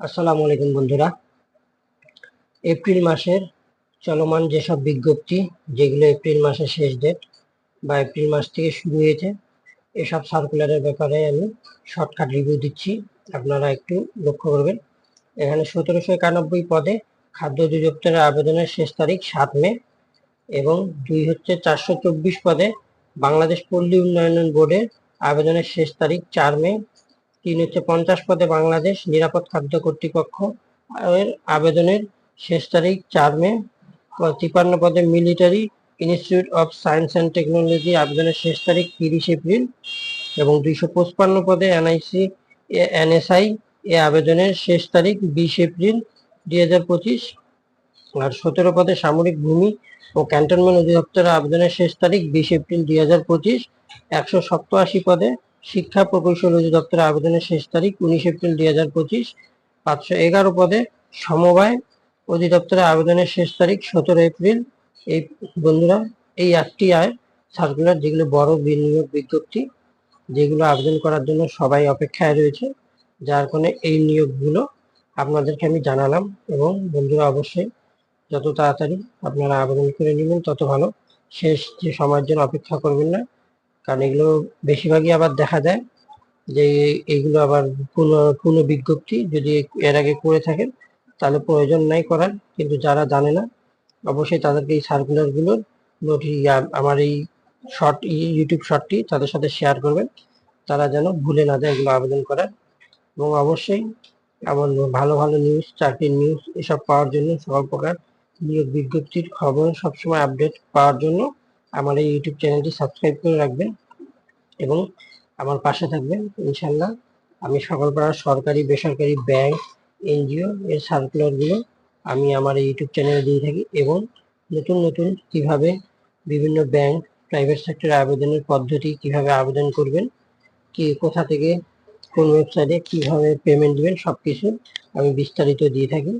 আসসালামু আলাইকুম বন্ধুরা। এপ্রিল মাসের চলমান যেসব বিজ্ঞপ্তি, যেগুলো এপ্রিল মাসের শেষ ডেট বা এপ্রিল মাস থেকে শুরু হয়েছে, এসব সার্কুলারের ব্যাপারে আমি শর্টকাট রিভিউ দিচ্ছি। আপনারা একটু লক্ষ্য করবেন, এখানে সতেরোশো একানব্বই পদে খাদ্য অধিদপ্তরের আবেদনের শেষ তারিখ সাত মে এবং দুই হচ্ছে চারশো চব্বিশ পদে বাংলাদেশ পল্লী উন্নয়ন বোর্ডের আবেদনের শেষ তারিখ চার মে তিন হচ্ছে পঞ্চাশ পদে বাংলাদেশ নিরাপদ খাদ্য কর্তৃপক্ষ এর আবেদনের শেষ তারিখ চার মে তিপান্ন পদে military institute of science and technology আবেদনের শেষ তারিখ তিরিশ এপ্রিল এবং দুইশো পঁচপান্ন পদে এনআইসি এনএসআই এ আবেদনের শেষ তারিখ বিশ এপ্রিল দুই হাজার পঁচিশ। আর সতেরো পদে সামরিক ভূমি ও ক্যান্টনমেন্ট অধিদপ্তরের আবেদনের শেষ তারিখ বিশ এপ্রিল দুই হাজার পঁচিশ। একশো সপ্তআশি পদে শিক্ষা প্রকৌশল অধিদপ্তরের আবেদনের শেষ তারিখ উনিশ এপ্রিল দুই হাজার পঁচিশ। পাঁচশো এগারো পদে সমবায় অধিদপ্তরের আবেদনের শেষ তারিখ সতেরো এপ্রিল। এই বন্ধুরা, এই আটটি আয় সার্কুলার যেগুলো বড় বিনিয়োগ বিজ্ঞপ্তি, যেগুলো আবেদন করার জন্য সবাই অপেক্ষায় রয়েছে, যার কারণে এই নিয়োগগুলো আপনাদেরকে আমি জানালাম এবং বন্ধুরা অবশ্যই যত তাড়াতাড়ি আপনারা আবেদন করে নেবেন, তত ভালো। শেষ যে সময়ের জন্য অপেক্ষা করবেন না কারণ এগুলো বেশিরভাগই আবার দেখা যায় যে এইগুলো আবার পুনঃ বিজ্ঞপ্তি যদি এর আগে করে থাকেন, তাহলে প্রয়োজন নাই করার, কিন্তু যারা জানে না, অবশ্যই তাদেরকে এই সার্কুলারগুলোর নোটি আমার এই শর্ট ইউটিউব শর্টটি তাদের সাথে শেয়ার করবেন, তারা যেন ভুলে না যায় এগুলো আবেদন করার। এবং অবশ্যই আমার ভালো ভালো নিউজ চাকরির নিউজ এসব পাওয়ার জন্য সকল প্রকার নিয়োগ বিজ্ঞপ্তির খবর সবসময় আপডেট পাওয়ার জন্য আমার এই ইউটিউব চ্যানেলটি সাবস্ক্রাইব করে রাখবেন এবং আমার পাশে থাকবেন ইনশাল্লাহ আমি সকল প্রকার সরকারি, বেসরকারি ব্যাংক, এনজিও এর সার্কুলারগুলো আমি আমার ইউটিউব চ্যানেলে দিয়ে থাকি এবং নতুন নতুন কীভাবে বিভিন্ন ব্যাংক প্রাইভেট সেক্টরে আবেদনের পদ্ধতি কীভাবে আবেদন করবেন, কি, কোথা থেকে কোন ওয়েবসাইটে কীভাবে পেমেন্ট দেবেন সব কিছু আমি বিস্তারিত দিয়ে থাকি।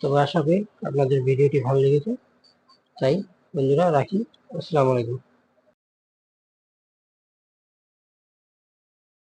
তবে আশা করি আপনাদের ভিডিওটি ভালো লেগেছে। তাই বন্ধুরা রাখি আসসালামু আলাইকুম।